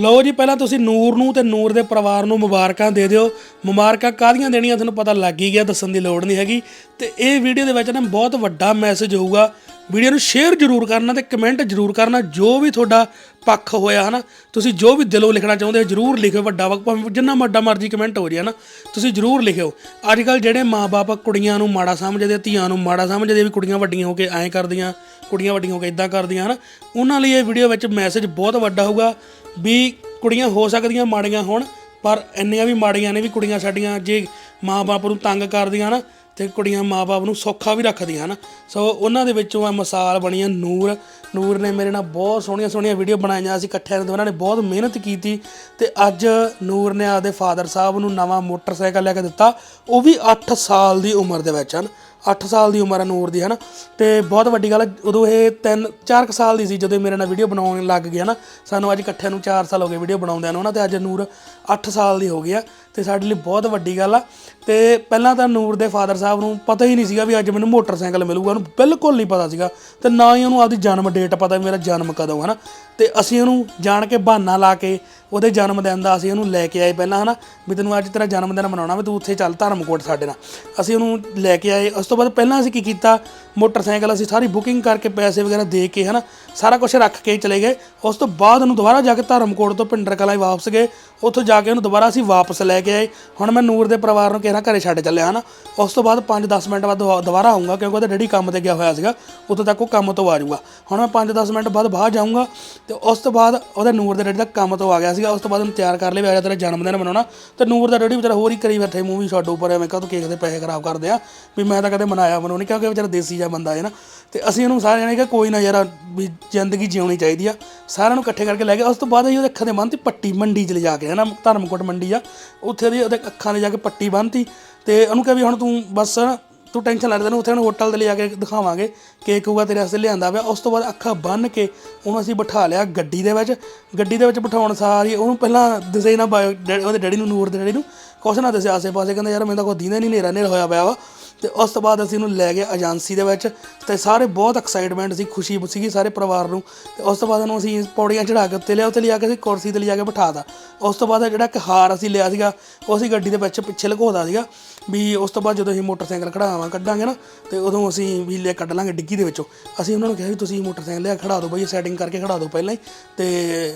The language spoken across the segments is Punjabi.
ਲਓ ਜੀ, ਪਹਿਲਾਂ ਤੁਸੀਂ ਨੂਰ ਨੂੰ ਤੇ ਨੂਰ ਦੇ ਪਰਿਵਾਰ ਨੂੰ ਮੁਬਾਰਕਾਂ ਦੇ ਦਿਓ। ਮੁਬਾਰਕਾਂ ਕਾਹਦੀਆਂ ਦੇਣੀਆਂ? ਤੁਹਾਨੂੰ ਪਤਾ ਲੱਗ ਹੀ ਗਿਆ, ਦੱਸਣ ਦੀ ਲੋੜ ਨਹੀਂ ਹੈਗੀ। ਤੇ ਇਹ ਵੀਡੀਓ ਦੇ ਵਿੱਚ ਨਾ ਬਹੁਤ ਵੱਡਾ ਮੈਸੇਜ ਹੋਊਗਾ। ਵੀਡੀਓ ਨੂੰ ਸ਼ੇਅਰ ਜ਼ਰੂਰ ਕਰਨਾ ਤੇ ਕਮੈਂਟ ਜ਼ਰੂਰ ਕਰਨਾ, ਜੋ ਵੀ ਤੁਹਾਡਾ ਪੱਖ ਹੋਇਆ, ਹਨਾ? ਤੁਸੀਂ ਜੋ ਵੀ ਦਿਲੋਂ ਲਿਖਣਾ ਚਾਹੁੰਦੇ ਹੋ, ਜ਼ਰੂਰ ਲਿਖਿਓ। ਵੱਡਾ ਵਕ ਭਾਵੇਂ ਜਿੰਨਾ ਵੱਡਾ ਮਰਜ਼ੀ ਕਮੈਂਟ ਹੋ ਜੇ ਨਾ ਤੁਸੀਂ ਜ਼ਰੂਰ ਲਿਖਿਓ। ਅੱਜ ਕੱਲ ਜਿਹੜੇ ਮਾਪੇ ਕੁੜੀਆਂ ਨੂੰ ਮਾੜਾ ਸਮਝਦੇ, ਧੀਆਂ ਨੂੰ ਮਾੜਾ ਸਮਝਦੇ, ਵੀ ਕੁੜੀਆਂ ਵੱਡੀਆਂ ਹੋ ਕੇ ਐਂ ਕਰਦੀਆਂ, ਕੁੜੀਆਂ ਵੱਡੀਆਂ ਹੋ ਕੇ ਇਦਾਂ ਕਰਦੀਆਂ, ਹਨਾ? ਉਹਨਾਂ ਲਈ ਇਹ ਵੀਡੀਓ ਵਿੱਚ ਮੈਸੇਜ ਬਹੁਤ ਵੱਡਾ ਹੋਊਗਾ। ਵੀ ਕੁੜੀਆਂ ਹੋ ਸਕਦੀਆਂ ਮਾੜੀਆਂ ਹੋਣ, ਪਰ ਇੰਨੀਆਂ ਵੀ ਮਾੜੀਆਂ ਨੇ ਵੀ ਕੁੜੀਆਂ ਸਾਡੀਆਂ ਜੇ ਮਾਪੇ ਨੂੰ ਤੰਗ ਕਰਦੀਆਂ ਨਾ, ਤੇ ਕੁੜੀਆਂ ਮਾਪੇ ਨੂੰ ਸੌਖਾ ਵੀ ਰੱਖਦੀਆਂ ਹਨ। ਸੋ ਉਹਨਾਂ ਦੇ ਵਿੱਚੋਂ ਆ ਮਿਸਾਲ ਬਣੀ ਹੈ ਨੂਰ। ਨੂਰ ਨੇ ਮੇਰੇ ਨਾਲ ਬਹੁਤ ਸੋਹਣੀਆਂ ਸੋਹਣੀਆਂ ਵੀਡੀਓ ਬਣਾਈਆਂ ਅਸੀਂ ਇਕੱਠਿਆਂ ਨੇ ਦੋਨਾਂ ਨੇ ਬਹੁਤ ਮਿਹਨਤ ਕੀਤੀ। ਤੇ ਅੱਜ ਨੂਰ ਨੇ ਆਪਦੇ ਫਾਦਰ ਸਾਹਿਬ ਨੂੰ ਨਵਾਂ ਮੋਟਰਸਾਈਕਲ ਲੈ ਕੇ ਦਿੱਤਾ। ਉਹ ਵੀ 8 ਸਾਲ ਦੀ ਉਮਰ ਦੇ ਵਿੱਚ ਹਨ। 8 ਸਾਲ ਦੀ ਉਮਰ ਹੈ ਨੂਰ ਦੀ, ਹਨਾ? ਤੇ ਬਹੁਤ ਵੱਡੀ ਗੱਲ ਹੈ ਉਦੋਂ ਇਹ 3 4 ਸਾਲ ਦੀ ਸੀ ਜਦੋਂ ਇਹ ਮੇਰੇ ਨਾਲ ਵੀਡੀਓ ਬਣਾਉਣ ਲੱਗ ਗਿਆ ਨਾ ਸਾਨੂੰ ਅੱਜ ਇਕੱਠਿਆਂ ਨੂੰ 4 ਸਾਲ ਹੋ ਗਏ ਵੀਡੀਓ ਬਣਾਉਂਦਿਆਂ ਨੂੰ ਨਾ ਤੇ ਅੱਜ ਨੂਰ 8 ਸਾਲ ਦੀ ਹੋ ਗਈ ਆ। ਤੇ ਸਾਡੇ ਲਈ ਬਹੁਤ ਵੱਡੀ ਗੱਲ ਆ। ਤੇ ਪਹਿਲਾਂ ਤਾਂ ਨੂਰ ਦੇ ਫਾਦਰ ਸਾਹਿਬ ਨੂੰ ਪਤਾ ਹੀ ਨਹੀਂ ਸੀਗਾ ਵੀ ਅੱਜ ਮੈਨੂੰ ਮੋਟਰਸਾਈਕਲ ਮਿਲੂਗਾ। ਉਹਨੂੰ ਬਿਲਕੁਲ ਨਹੀਂ ਪਤਾ ਸੀਗਾ। ਤੇ ਨਾ ਹੀ ਉਹਨੂੰ ਆਪਦੀ ਜਨਮ ਡੇਟ ਪਤਾ ਵੀ ਮੇਰਾ ਜਨਮ ਕਦੋਂ ਹੈ ਨਾ ਤੇ ਅਸੀਂ ਉਹਨੂੰ ਜਾਣ ਕੇ ਬਹਾਨਾ ਲਾ ਕੇ ਉਹਦੇ ਜਨਮ ਦਿਨ ਦਾ ਅਸੀਂ ਉਹਨੂੰ ਲੈ ਕੇ ਆਏ ਪਹਿਲਾਂ, ਹਨਾ। ਵੀ ਤੈਨੂੰ ਅੱਜ ਤੇਰਾ ਜਨਮ ਦਿਨ ਮਨਾਉਣਾ ਵੀ, ਤੂੰ ਉੱਥੇ ਚੱਲ ਧਰਮਕੋਟ ਸਾਡੇ ਨਾਲ। ਅਸੀਂ ਉਹਨੂੰ ਲੈ ਕੇ ਆਏ। ਉਸ ਤੋਂ ਬਾਅਦ ਪਹਿਲਾਂ ਅਸੀਂ ਕੀ ਕੀਤਾ, ਮੋਟਰਸਾਈਕਲ ਅਸੀਂ ਸਾਰੀ ਬੁਕਿੰਗ ਕਰਕੇ ਪੈਸੇ ਵਗੈਰਾ ਦੇ ਕੇ, ਹਨਾ, ਸਾਰਾ ਕੁਝ ਰੱਖ ਕੇ ਚਲੇ ਗਏ। ਉਸ ਤੋਂ ਬਾਅਦ ਉਹਨੂੰ ਦੁਬਾਰਾ ਜਾ ਕੇ ਧਰਮਕੋਟ ਤੋਂ ਪਿੰਡਰ ਕਲਾਂ ਵਾਪਸ ਗਏ। ਉੱਥੋਂ ਜਾ ਕੇ ਉਹਨੂੰ ਦੁਬਾਰਾ ਅਸੀਂ ਵਾਪਸ ਲੈ ਕੇ ਆਏ ਹੁਣ ਮੈਂ ਨੂਰ ਦੇ ਪਰਿਵਾਰ ਨੂੰ ਕਿਹਾ, ਘਰੇ ਛੱਡ ਚੱਲਿਆ, ਹਨਾ। ਉਸ ਤੋਂ ਬਾਅਦ 5-10 ਮਿੰਟ ਬਾਅਦ ਦੁਬਾ- ਦੁਬਾਰਾ ਆਉਂਗਾ ਕਿਉਂਕਿ ਉਹਦਾ ਡੈਡੀ ਕੰਮ ਤੇ ਗਿਆ ਹੋਇਆ ਸੀਗਾ। ਉਦੋਂ ਤੱਕ ਉਹ ਕੰਮ ਤੋਂ ਆ ਜਾਊਗਾ। ਹੁਣ ਮੈਂ 5-10 ਮਿੰਟ ਬਾਅਦ ਬਾਹਰ ਜਾਊਂਗਾ ਤੇ ਉਸ ਤੋਂ ਬਾਅਦ ਉਹਦਾ ਨੂਰ ਦੇ ਡੈਡੀ ਦਾ ਕੰਮ ਤੋਂ ਆ ਗਿਆ ਸੀਗਾ। ਉਸ ਤੋਂ ਬਾਅਦ ਉਹਨੂੰ ਤਿਆਰ ਕਰ ਲਿਆ ਵੀ ਆ ਜਾ ਤੇਰਾ ਜਨਮ ਦਿਨ ਮਨਾਉਣਾ। ਤੇ ਨੂਰ ਦਾ ਡੈਡੀ ਵਿਚਾਰਾ ਹੋਰ ਹੀ ਕਰੀ ਬੈਠੇ ਮੂਵੀ ਛੱਡ ਉੱਪਰ, ਐਵੇਂ ਤੂੰ ਕੇਕ ਦੇ ਪੈਸੇ ਖਰਾਬ ਕਰਦੇ ਆ। ਵੀ ਮੈਂ ਤਾਂ ਕਦੇ ਮਨਾਇਆ ਮਨਾਉਣੀ ਕਿਉਂਕਿ ਵਿਚਾਰਾ ਦੇਸੀ ਜਿਹਾ ਬੰਦਾ ਹੈ ਨਾ। ਤੇ ਅਸੀਂ ਉਹਨੂੰ ਸਾਰਿਆਂ ਨੇ ਕਿਹਾ, ਕੋਈ ਨਾ ਯਾਰ ਵੀ ਜ਼ਿੰਦਗੀ ਜਿਉਣੀ ਚਾਹੀਦੀ ਆ। ਸਾਰਿਆਂ ਨੂੰ ਇਕੱਠੇ ਕਰਕੇ ਲੈ ਗਏ ਉਸ ਤੋਂ ਬਾਅਦ ਅਸੀਂ ਉਹਦੇ ਅੱਖਾਂ ਦੇ ਬੰਨ੍ਹਤੀ ਪੱਟੀ ਮੰਡੀ 'ਚ ਲਿਜਾ ਕੇ ਹੈ ਨਾ ਧਰਮਕੋਟ ਮੰਡੀ ਆ। ਉੱਥੇ ਦੀ ਉਹਦੇ ਅੱਖਾਂ ਦੇ ਜਾ ਕੇ ਪੱਟੀ ਬੰਨ੍ਹਤੀ। ਤੇ ਉਹਨੂੰ ਕਿਹਾ ਵੀ ਹੁਣ ਤੂੰ ਬਸ ਨਾ ਤੂੰ ਟੈਨਸ਼ਨ ਲੈ ਤੈਨੂੰ ਉੱਥੇ ਨੂੰ ਹੋਟਲ ਤੇ ਲਿਜਾ ਕੇ ਦਿਖਾਵਾਂਗੇ। ਕੇਕ ਹੋਊਗਾ ਤੇਰੇ ਵਾਸਤੇ ਲਿਆਂਦਾ ਪਿਆ ਉਸ ਤੋਂ ਬਾਅਦ ਅੱਖਾਂ ਬੰਨ ਕੇ ਉਹਨੂੰ ਅਸੀਂ ਬਿਠਾ ਲਿਆ ਗੱਡੀ ਦੇ ਵਿੱਚ। ਗੱਡੀ ਦੇ ਵਿੱਚ ਬਿਠਾਉਣ ਸਾਰ ਹੀ ਉਹਨੂੰ ਪਹਿਲਾਂ ਦਿਸੇ ਨਾ, ਬਾਇਓ ਉਹਦੇ ਡੈਡੀ ਨੂੰ, ਨੂਰ ਦੇ ਡੈਡੀ ਨੂੰ। ਕੁਛ ਨਾ ਦੱਸਿਆ ਆਸੇ ਪਾਸੇ ਕਹਿੰਦਾ, ਯਾਰ, ਮੈਨੂੰ ਤਾਂ ਕੋਈ ਦੀਨਾ ਨਹੀਂ ਨੇਰਾ ਨੇਰਾ ਹੋਇਆ ਪਿਆ ਵਾ। ਤੇ ਉਸ ਤੋਂ ਬਾਅਦ ਅਸੀਂ ਉਹਨੂੰ ਲੈ ਗਏ ਏਜੰਸੀ ਦੇ ਵਿੱਚ ਤੇ ਸਾਰੇ ਬਹੁਤ ਐਕਸਾਈਟਮੈਂਟ ਸੀ, ਖੁਸ਼ੀ ਸੀਗੀ ਸਾਰੇ ਪਰਿਵਾਰ ਨੂੰ। ਤੇ ਉਸ ਤੋਂ ਬਾਅਦ ਉਹਨੂੰ ਅਸੀਂ ਪੌੜੀਆਂ ਚੜਾ ਕੇ ਉੱਤੇ ਲਿਆ ਉੱਤੇ ਲਿਆ ਕੇ ਅਸੀਂ ਕੁਰਸੀ ਤੇ ਲਿਆ ਕੇ ਬਿਠਾਤਾ। ਉਸ ਤੋਂ ਬਾਅਦ ਜਿਹੜਾ ਇੱਕ ਹਾਰ ਅਸੀਂ ਲਿਆ ਸੀਗਾ, ਉਹ ਅਸੀਂ ਗੱਡੀ ਦੇ ਵਿੱਚ ਪਿੱਛੇ ਲੁਕੋਦਾ ਸੀਗਾ ਵੀ ਉਸ ਤੋਂ ਬਾਅਦ ਜਦੋਂ ਅਸੀਂ ਮੋਟਰਸਾਈਕਲ ਖੜਾਵਾਂ ਕੱਢਾਂਗੇ ਨਾ, ਤੇ ਉਦੋਂ ਅਸੀਂ ਵੀ ਲੈ ਕੱਢ ਲਾਂਗੇ ਡਿੱਗੀ ਦੇ ਵਿੱਚੋਂ। ਅਸੀਂ ਉਹਨਾਂ ਨੂੰ ਕਿਹਾ ਵੀ ਤੁਸੀਂ ਮੋਟਰਸਾਈਕਲ ਲਿਆ ਖੜਾ ਦਿਓ ਬਈ ਸੈਟਿੰਗ ਕਰਕੇ ਖੜਾ ਦਿਓ ਪਹਿਲਾਂ ਹੀ। ਤੇ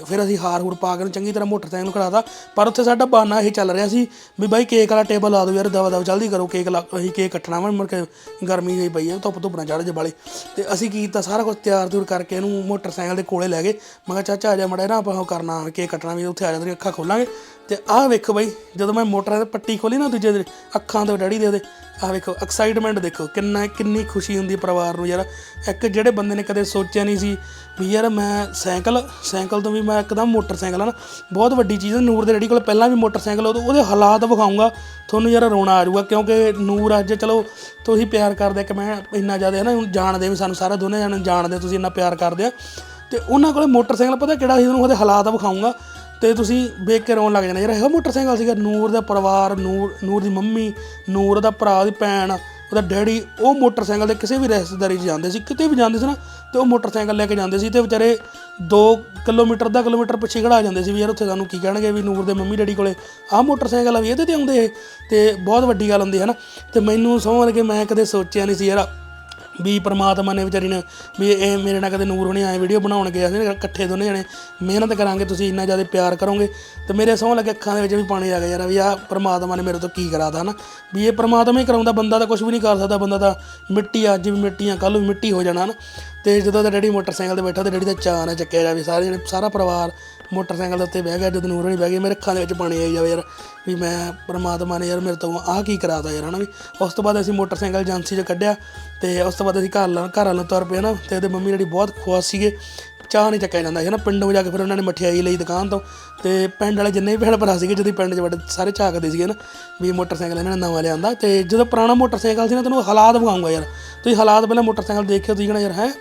ਫਿਰ ਅਸੀਂ ਹਾਰ ਹੂਰ ਪਾ ਕੇ ਚੰਗੀ ਤਰ੍ਹਾਂ ਮੋਟਰਸਾਈਕਲ ਨੂੰ ਖੜਾਤਾ ਪਰ ਉੱਥੇ ਸਾਡਾ ਬਾਨਾ ਇਹ ਚੱਲ ਰਿਹਾ ਸੀ ਵੀ ਬਾਈ ਕੇਕ ਵਾਲਾ ਟੇਬਲ ਲਾ ਦਿਓ ਯਾਰ, ਦਵਾ ਦਵਾ, ਜਲਦੀ ਕਰੋ ਕੇਕ ਲਾ, ਅਸੀਂ ਕੇਕ ਕੱਟਣਾ ਵਾ ਮੁੜ ਕੇ ਗਰਮੀ ਜਿਹੀ ਪਈ ਹੈ ਧੁੱਪ ਧੁੱਪ ਨਾ ਚੜ੍ਹ ਜੇ ਵਾਲੀ ਤੇ ਅਸੀਂ ਕੀ ਕੀਤਾ, ਸਾਰਾ ਕੁਝ ਤਿਆਰ ਤੁਰ ਕਰਕੇ ਇਹਨੂੰ ਮੋਟਰਸਾਈਕਲ ਦੇ ਕੋਲੇ ਲੈ ਗਏ। ਮੈਂ ਕਿਹਾ, ਚਾਚਾ ਆ ਜਾ ਮੜਾ ਨਾ, ਆਪਾਂ ਉਹ ਕਰਨਾ, ਕੇਕ ਕੱਟਣਾ ਵੀ, ਉੱਥੇ ਆ ਜਾ ਅੱਖਾਂ ਖੋਲਾਂਗੇ। ਤੇ ਆਹ ਵੇਖੋ ਬਾਈ, ਜਦੋਂ ਮੈਂ ਮੋਟਰਾਂ ਦੇ ਪੱਟੀ ਖੋਲੀ ਨਾ ਦੂਜੇ ਦੇ ਅੱਖਾਂ ਤੋਂ ਡੈਡੀ ਦੇ ਉਹਦੇ ਆਹ ਵੇਖੋ ਐਕਸਾਈਟਮੈਂਟ ਦੇਖੋ, ਕਿੰਨਾ, ਕਿੰਨੀ ਖੁਸ਼ੀ ਹੁੰਦੀ ਪਰਿਵਾਰ ਨੂੰ ਯਾਰ। ਇੱਕ ਜਿਹੜੇ ਬੰਦੇ ਨੇ ਕਦੇ ਸੋਚਿਆ ਨਹੀਂ ਸੀ ਵੀ ਯਾਰ ਮੈਂ ਸਾਈਕਲ ਸਾਈਕਲ ਤੋਂ ਵੀ ਮੈਂ ਇੱਕਦਮ ਮੋਟਰਸਾਈਕਲ ਆ ਨਾ, ਬਹੁਤ ਵੱਡੀ ਚੀਜ਼ ਹੈ ਨੂਰ ਦੇ ਡੈਡੀ ਕੋਲ ਪਹਿਲਾਂ ਵੀ ਮੋਟਰਸਾਈਕਲ ਉਦੋਂ ਉਹਦੇ ਹਾਲਾਤ ਵਿਖਾਉਂਗਾ, ਤੁਹਾਨੂੰ ਯਾਰ ਰੋਣਾ ਆ ਜਾਊਗਾ, ਕਿਉਂਕਿ ਨੂਰ ਅੱਜ ਚਲੋ ਤੁਸੀਂ ਪਿਆਰ ਕਰਦੇ ਕਿ ਮੈਂ ਇੰਨਾ ਜ਼ਿਆਦਾ ਹੈ ਨਾ ਜਾਣਦੇ ਵੀ ਸਾਨੂੰ ਸਾਰਾ ਦੋਨੇ ਜਾਣੇ ਜਾਣਦੇ ਤੁਸੀਂ ਇੰਨਾ ਪਿਆਰ ਕਰਦੇ ਆ। ਤੇ ਉਹਨਾਂ ਕੋਲੇ ਮੋਟਰਸਾਈਕਲ ਪਤਾ ਕਿਹੜਾ ਸੀ ਤੁਹਾਨੂੰ ਉਹਦੇ ਹਾਲਾਤ ਵਿਖਾਉਂਗਾ। ਤੇ ਤੁਸੀਂ ਵੇਖ ਕੇ ਰੋਣ ਲੱਗ ਜਾਣਾ, ਯਾਰ ਇਹ ਮੋਟਰਸਾਈਕਲ ਸੀਗਾ, ਨੂਰ ਦਾ ਪਰਿਵਾਰ, ਨੂਰ ਨੂਰ ਦੀ ਮੰਮੀ, ਨੂਰ ਦਾ ਭਰਾ ਦੀ ਭੈਣ, ਉਹਦਾ ਡੈਡੀ, ਉਹ ਮੋਟਰਸਾਈਕਲ ਤੇ ਕਿਸੇ ਵੀ ਰਿਸ਼ਤੇਦਾਰੀ 'ਚ ਜਾਂਦੇ ਸੀ, ਕਿਤੇ ਵੀ ਜਾਂਦੇ ਸੀ ਨਾ, ਤੇ ਉਹ ਮੋਟਰਸਾਈਕਲ ਲੈ ਕੇ ਜਾਂਦੇ ਸੀ ਤੇ ਵਿਚਾਰੇ 2 ਕਿਲੋਮੀਟਰ ਦਾ ਕਿਲੋਮੀਟਰ ਪਿੱਛੇ ਖੜਾ ਜਾਂਦੇ ਸੀ ਵੀ ਯਾਰ ਉੱਥੇ ਸਾਨੂੰ ਕੀ ਕਹਿਣਗੇ ਵੀ ਨੂਰ ਦੇ ਮੰਮੀ, ਡੈਡੀ ਕੋਲੇ, ਆਹ ਮੋਟਰਸਾਈਕਲ ਆ ਵੀ ਇਹਦੇ ਤੇ ਆਉਂਦੇ ਇਹ, ਤੇ ਬਹੁਤ ਵੱਡੀ ਗੱਲ ਹੁੰਦੀ ਹੈ ਨਾ, ਤੇ ਮੈਨੂੰ ਸਮਝ ਲੱਗੇ ਮੈਂ ਕਦੇ ਸੋਚਿਆ ਨਹੀਂ ਸੀ, ਯਾਰ ਵੀ ਪ੍ਰਮਾਤਮਾ ਨੇ ਵਿਚਾਰੀ ਨੇ ਵੀ ਇਹ ਮੇਰੇ ਨਾਲ ਕਦੇ ਨੂਰ ਹੋਣੀ ਆਏ ਵੀਡੀਓ ਬਣਾਉਣ ਗਿਆ ਸੀ ਇਕੱਠੇ ਦੋਨੇ ਜਣੇ ਮਿਹਨਤ ਕਰਾਂਗੇ, ਤੁਸੀਂ ਇੰਨਾ ਜ਼ਿਆਦਾ ਪਿਆਰ ਕਰੋਗੇ। ਤੇ ਮੇਰੇ ਸੌਂ ਲੱਗੇ ਅੱਖਾਂ ਦੇ ਵਿੱਚ ਵੀ ਪਾਣੀ ਆ ਗਿਆ ਯਾਰ ਵੀ ਆ ਪ੍ਰਮਾਤਮਾ ਨੇ ਮੇਰੇ ਤੋਂ ਕੀ ਕਰਾਤਾ ਨਾ ਵੀ ਇਹ ਪ੍ਰਮਾਤਮਾ ਹੀ ਕਰਾਉਂਦਾ, ਬੰਦਾ ਤਾਂ ਕੁਝ ਵੀ ਨਹੀਂ ਕਰ ਸਕਦਾ, ਬੰਦਾ ਤਾਂ ਮਿੱਟੀ ਅੱਜ ਵੀ ਮਿੱਟੀ ਆ ਕੱਲ ਵੀ ਮਿੱਟੀ ਹੋ ਜਾਣਾ ਨਾ ਤੇ ਜਦੋਂ ਦਾ ਡੈਡੀ ਮੋਟਰਸਾਈਕਲ ਤੇ ਬੈਠਾ ਤੇ ਡੈਡੀ ਦਾ ਚਾਹ ਨਾ ਚੱਕਿਆ ਜਾਵੇ ਸਾਰੇ ਜਿਹੜੇ ਸਾਰਾ ਪਰਿਵਾਰ ਮੋਟਰਸਾਈਕਲ ਦੇ ਉੱਤੇ ਬਹਿ ਗਿਆ, ਜਦੋਂ ਨੂਰ ਹੋਣੀ ਬਹਿ ਗਈ, ਮੇਰੇ ਅੱਖਾਂ ਦੇ ਵਿੱਚ ਪਾਣੀ ਆਈ ਜਾਵੇ ਯਾਰ, ਵੀ ਮੈਂ ਪਰਮਾਤਮਾ ਨੇ ਯਾਰ ਮੇਰੇ ਤੋਂ ਆਹ ਕੀ ਕਰਾਤਾ ਯਾਰ, ਹਨਾ ਵੀ। ਉਸ ਤੋਂ ਬਾਅਦ ਅਸੀਂ ਮੋਟਰਸਾਈਕਲ ਏਜੰਸੀ 'ਚ ਕੱਢਿਆ ਤੇ ਉਸ ਤੋਂ ਬਾਅਦ ਅਸੀਂ ਘਰ ਲਾ, ਘਰ ਵਾਲੋਂ ਤੁਰ ਪਏ ਨਾ ਤੇ ਉਹਦੇ ਮੰਮੀ ਡੈਡੀ ਬਹੁਤ ਖੁਸ਼ ਸੀਗੇ। ਚਾਹ ਨਹੀਂ ਚੱਕਿਆ ਜਾਂਦਾ ਸੀ ਨਾ, ਪਿੰਡੋਂ ਜਾ ਕੇ ਫਿਰ ਉਹਨਾਂ ਨੇ ਮਠਿਆਈ ਲਈ ਦੁਕਾਨ ਤੋਂ ਤੇ ਪਿੰਡ ਵਾਲੇ ਜਿੰਨੇ ਵੀ ਭੈਣ ਭਰਾ ਸੀਗੇ, ਜਦੋਂ ਪਿੰਡ 'ਚ ਵੱਡੇ ਸਾਰੇ ਝਾਕਦੇ ਸੀਗੇ ਨਾ ਵੀ ਮੋਟਰਸਾਈਕਲ ਇਹਨਾਂ ਨੇ ਨਵਾਂ ਲਿਆਂਦਾ ਤੇ ਜਦੋਂ ਪੁਰਾਣਾ ਮੋਟਰਸਾਈਕਲ ਸੀ ਨਾ, ਤੈਨੂੰ ਹਾਲਾਤ ਵਿਖਾਉਂਗਾ ਯਾਰ। ਤੁਸੀਂ ਹਾਲਾਤ ਪਹਿਲਾਂ ਮੋਟਰਸਾਈਕਲ ਦੇਖਿਓ, ਤੁਸੀਂ ਕਹਣਾ ਯਾਰ, ਹੈ?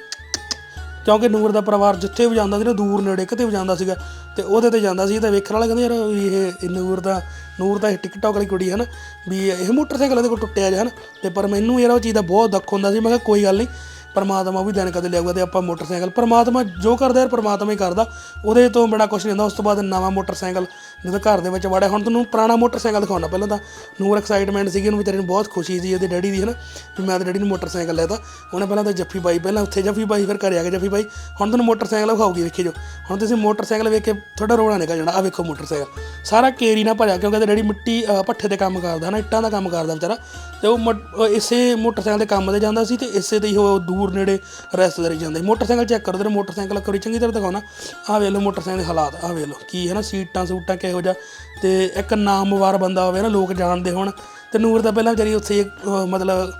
ਕਿਉਂਕਿ ਨੂਰ ਦਾ ਪਰਿਵਾਰ ਜਿੱਥੇ ਵੀ ਜਾਂਦਾ ਸੀ ਨਾ, ਦੂਰ ਨੇੜੇ ਕਿਤੇ ਵੀ ਜਾਂਦਾ ਸੀਗਾ ਤੇ ਉਹਦੇ ਤੇ ਜਾਂਦਾ ਸੀ ਤਾਂ ਵੇਖਣ ਵਾਲਾ ਕਹਿੰਦੇ ਯਾਰ ਵੀ ਇਹ ਨੂਰ ਦਾ ਨੂਰ ਦਾ ਇਹ ਟਿਕਟੌਕ ਵਾਲੀ ਕੁੜੀ ਹੈ ਨਾ, ਵੀ ਇਹ ਮੋਟਰਸਾਈਕਲ ਇਹਦੇ ਕੋਲ ਟੁੱਟਿਆ ਜਾ ਹਨ ਤੇ ਪਰ ਮੈਨੂੰ ਯਾਰ ਉਹ ਚੀਜ਼ ਦਾ ਬਹੁਤ ਦੁੱਖ ਹੁੰਦਾ ਸੀ, ਮੈਂ ਕਿਹਾ ਕੋਈ ਗੱਲ ਨਹੀਂ ਪਰਮਾਤਮਾ ਵੀ ਦਿਨ ਕਦੇ ਲਿਆਊਗਾ ਤੇ ਆਪਾਂ ਮੋਟਰਸਾਈਕਲ। ਪਰਮਾਤਮਾ ਜੋ ਕਰਦਾ ਯਾਰ ਪਰਮਾਤਮਾ ਹੀ ਕਰਦਾ। ਉਹਦੇ ਤੋਂ ਬੜਾ ਕੁਝ ਨਹੀਂ ਹੁੰਦਾ। ਉਸ ਤੋਂ ਬਾਅਦ ਨਵਾਂ ਮੋਟਰਸਾਈਕਲ ਜਦੋਂ ਘਰ ਦੇ ਵਿੱਚ ਵੜਿਆ। ਹੁਣ ਤੁਹਾਨੂੰ ਪੁਰਾਣਾ ਮੋਟਰਸਾਈਕਲ ਦਿਖਾਉਣਾ। ਪਹਿਲਾਂ ਤਾਂ ਨੂਰ ਐਕਸਾਈਟਮੈਂਟ ਸੀਗੀ। ਉਹਨੂੰ ਵਿਚਾਰੇ ਨੂੰ ਬਹੁਤ ਖੁਸ਼ੀ ਸੀ। ਉਹਦੇ ਡੈਡੀ ਦੀ ਹਨਾ ਵੀ ਮੈਂ ਤੇ ਡੈਡੀ ਨੂੰ ਮੋਟਰਸਾਈਕਲ ਲੈਤਾ। ਉਹਨੇ ਪਹਿਲਾਂ ਤਾਂ ਜੱਫੀ ਬਾਈ ਪਹਿਲਾਂ ਉੱਥੇ ਜੱਫੀ ਬਾਈ ਫਿਰ ਘਰੇ ਆ ਕੇ ਜੱਫੀ ਬਾਈ ਹੁਣ ਤੁਹਾਨੂੰ ਮੋਟਰਸਾਈਕਲ ਵਿਖਾਉਗੀ ਵੇਖੀ ਜੋ ਹੁਣ ਤੁਸੀਂ ਮੋਟਰਸਾਈਕਲ ਵੇਖ ਕੇ ਤੁਹਾਡਾ ਰੋਣਾ ਨਿਕਲ ਜਾਣਾ। ਆ ਵੇਖੋ ਮੋਟਰਸਾਈਕਲ। ਸਾਰਾ ਕੇਰੀ ਨਾ ਭਰਿਆ। ਕਿਉਂਕਿ ਇਹਦੇ ਡੈਡੀ ਮਿੱਟੀ ਅਹ, ਭੱਠੇ ਤੇ ਕੰਮ ਕਰਦਾ ਨਾ ਇੱਟਾਂ ਦਾ ਕੰਮ ਕਰਦਾ ਵਿਚਾਰਾ। ਤੇ ਉਹ ਮੋ- ਇਸੇ ਮੋਟਰਸਾਈਕਲ ਦੇ ਕੰਮ ਤੇ ਜਾਂਦਾ ਸੀ ਤੇ ਇਸੇ ਤੇ ਹੀ ਉਹ ਦੂਰ ਨੇੜੇ ਰਿਸ਼ਤੇਦਾਰੀ ਜਾਂਦਾ ਸੀ। ਮੋਟਰਸਾਈਕਲ ਚੈੱਕ ਕਰੋ ਤੇਰੇ ਮੋਟਰਸਾਈਕਲ ਇੱਕ ਵਾਰੀ ਚੰਗੀ ਤਰ੍ਹਾਂ ਦਿਖਾਉਣਾ ਆਹ ਵੇਖ ਲਓ ਮੋਟਰਸਾਈਕਲ ਦੇ ਹਾਲਾਤ, ਆਹ ਵੇਖ ਲਓ ਕੀ ਹੈ ਨਾ, ਸੀਟਾਂ ਸੂਟਾਂ ਕਿਹੋ ਜਿਹਾ। ਤੇ ਇੱਕ ਨਾਮਵਾਰ ਬੰਦਾ ਹੋਵੇ ਨਾ, ਲੋਕ ਜਾਣਦੇ ਹੋਣ। ਤੇ ਨੂਰ ਦਾ ਪਹਿਲਾਂ ਵਿਚਾਰੀ ਉੱਥੇ ਮਤਲਬ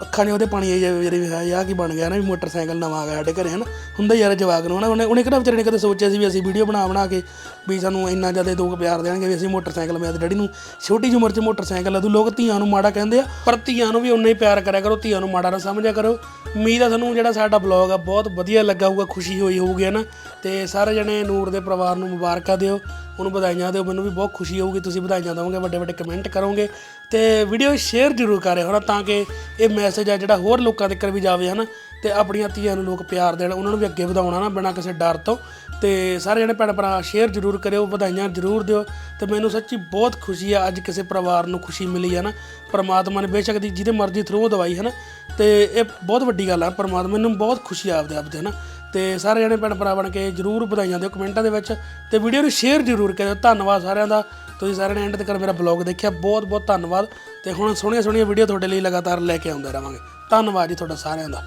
ਅੱਖਾਂ ਨੇ ਉਹਦੇ ਪਾਣੀ ਆਈ ਜਾਵੇ ਜਿਹੜੀ ਹੈ ਯਾ ਕੀ ਬਣ ਗਿਆ ਨਾ ਵੀ ਮੋਟਰਸਾਈਕਲ ਨਵਾਂ ਆ ਗਿਆ ਸਾਡੇ ਘਰੇ, ਹਨ। ਹੁੰਦਾ ਯਾਰ ਜਵਾਕ ਨੂੰ, ਹਨਾ। ਉਹਨੇ ਉਹਨੇ ਕਿਹੜਾ ਵਿਚਾਰੇ ਨੇ ਕਦੇ ਸੋਚਿਆ ਸੀ ਵੀ ਅਸੀਂ ਵੀਡੀਓ ਬਣਾ ਬਣਾ ਕੇ ਵੀ ਸਾਨੂੰ ਇੰਨਾ ਜ਼ਿਆਦਾ ਲੋਕ ਪਿਆਰ ਦੇਣਗੇ ਵੀ ਅਸੀਂ ਮੋਟਰਸਾਈਕਲ ਮੈਂ ਤੇ ਡੈਡੀ ਨੂੰ ਛੋਟੀ ਜਿਹੀ ਉਮਰ 'ਚ ਮੋਟਰਸਾਈਕਲ ਲੈ ਦੂ। ਲੋਕ ਧੀਆਂ ਨੂੰ ਮਾੜਾ ਕਹਿੰਦੇ ਆ, ਪਰ ਧੀਆਂ ਨੂੰ ਵੀ ਉਨਾ ਹੀ ਪਿਆਰ ਕਰਿਆ ਕਰੋ, ਧੀਆਂ ਨੂੰ ਮਾੜਾ ਨਾ ਸਮਝਿਆ ਕਰੋ। ਉਮੀਦ ਆ ਤੁਹਾਨੂੰ ਜਿਹੜਾ ਸਾਡਾ ਬਲੌਗ ਆ, ਬਹੁਤ ਵਧੀਆ ਲੱਗਾ ਹੋਊਗਾ, ਖੁਸ਼ੀ ਹੋਈ ਹੋਊਗੀ, ਹੈ ਨਾ? ਤੇ ਸਾਰੇ ਜਣੇ ਨੂਰ ਦੇ ਪਰਿਵਾਰ ਨੂੰ ਮੁਬਾਰਕਾਂ ਦਿਓ, ਉਹਨੂੰ ਵਧਾਈਆਂ ਦਿਓ, ਮੈਨੂੰ ਵੀ ਬਹੁਤ ਖੁਸ਼ੀ ਹੋਊਗੀ, ਤੁਸੀਂ ਵਧਾਈਆਂ ਦਿਓਗੇ ਵੱਡੇ ਵੱਡੇ ਕਮੈਂਟ ਕਰੋਗੇ, ਤੇ ਵੀਡੀਓ ਸ਼ੇਅਰ ਜ਼ਰੂਰ ਕਰਿਓ ਨਾ? ਤਾਂ ਕਿ ਇਹ ਮੈਸੇਜ ਆ ਜਿਹੜਾ ਹੋਰ ਲੋਕਾਂ ਤੱਕ ਵੀ ਜਾਵੇ ਹਨਾ ਤੇ ਆਪਣੀਆਂ ਧੀਆਂ ਨੂੰ ਲੋਕ ਪਿਆਰ ਦੇਣ, ਉਹਨਾਂ ਨੂੰ ਵੀ ਅੱਗੇ ਵਧਾਉਣਾ ਨਾ ਬਿਨਾਂ ਕਿਸੇ ਡਰ ਤੋਂ। ਤੇ ਸਾਰੇ ਜਣੇ ਭੈਣ ਭਰਾ ਸ਼ੇਅਰ ਜ਼ਰੂਰ ਕਰਿਓ, ਵਧਾਈਆਂ ਜ਼ਰੂਰ ਦਿਓ। ਤੇ ਮੈਨੂੰ ਸੱਚੀ ਬਹੁਤ ਖੁਸ਼ੀ ਆ, ਅੱਜ ਕਿਸੇ ਪਰਿਵਾਰ ਨੂੰ ਖੁਸ਼ੀ ਮਿਲੀ ਹੈ ਨਾ। ਪਰਮਾਤਮਾ ਨੇ ਬੇਸ਼ੱਕ ਦੀ ਜਿਹਦੇ ਮਰਜ਼ੀ ਥਰੂ ਦਵਾਈ ਹੈ ਨਾ ਤੇ ਇਹ ਬਹੁਤ ਵੱਡੀ ਗੱਲ ਆ, ਪਰਮਾਤਮਾ ਮੈਨੂੰ ਬਹੁਤ ਖੁਸ਼ੀ ਆਪਦੇ ਆਪਦੇ ਹੈ ਨਾ ਤੇ ਸਾਰੇ ਜਣੇ ਭੈਣ ਭਰਾ ਬਣ ਕੇ ਜਰੂਰ ਵਧਾਈਆਂ ਦਿਓ ਕਮੈਂਟਾਂ ਦੇ ਵਿੱਚ। ਤੇ ਵੀਡੀਓ ਨੂੰ ਸ਼ੇਅਰ ਜਰੂਰ ਕਰਿਓ। ਧੰਨਵਾਦ ਸਾਰਿਆਂ ਦਾ। ਤੁਸੀਂ ਸਾਰਿਆਂ ਨੇ ਐਂਡ ਤੱਕ ਮੇਰਾ ਬਲੌਗ ਦੇਖਿਆ। ਬਹੁਤ ਬਹੁਤ ਧੰਨਵਾਦ। ਤੇ ਹੁਣ ਸੋਹਣੀਆਂ ਸੋਹਣੀਆਂ ਵੀਡੀਓ ਤੁਹਾਡੇ ਲਈ ਲਗਾਤਾਰ ਲੈ ਕੇ ਆਉਂਦਾ ਰਵਾਂਗੇ ਧੰਨਵਾਦ ਜੀ ਤੁਹਾਡਾ ਸਾਰਿਆਂ ਦਾ।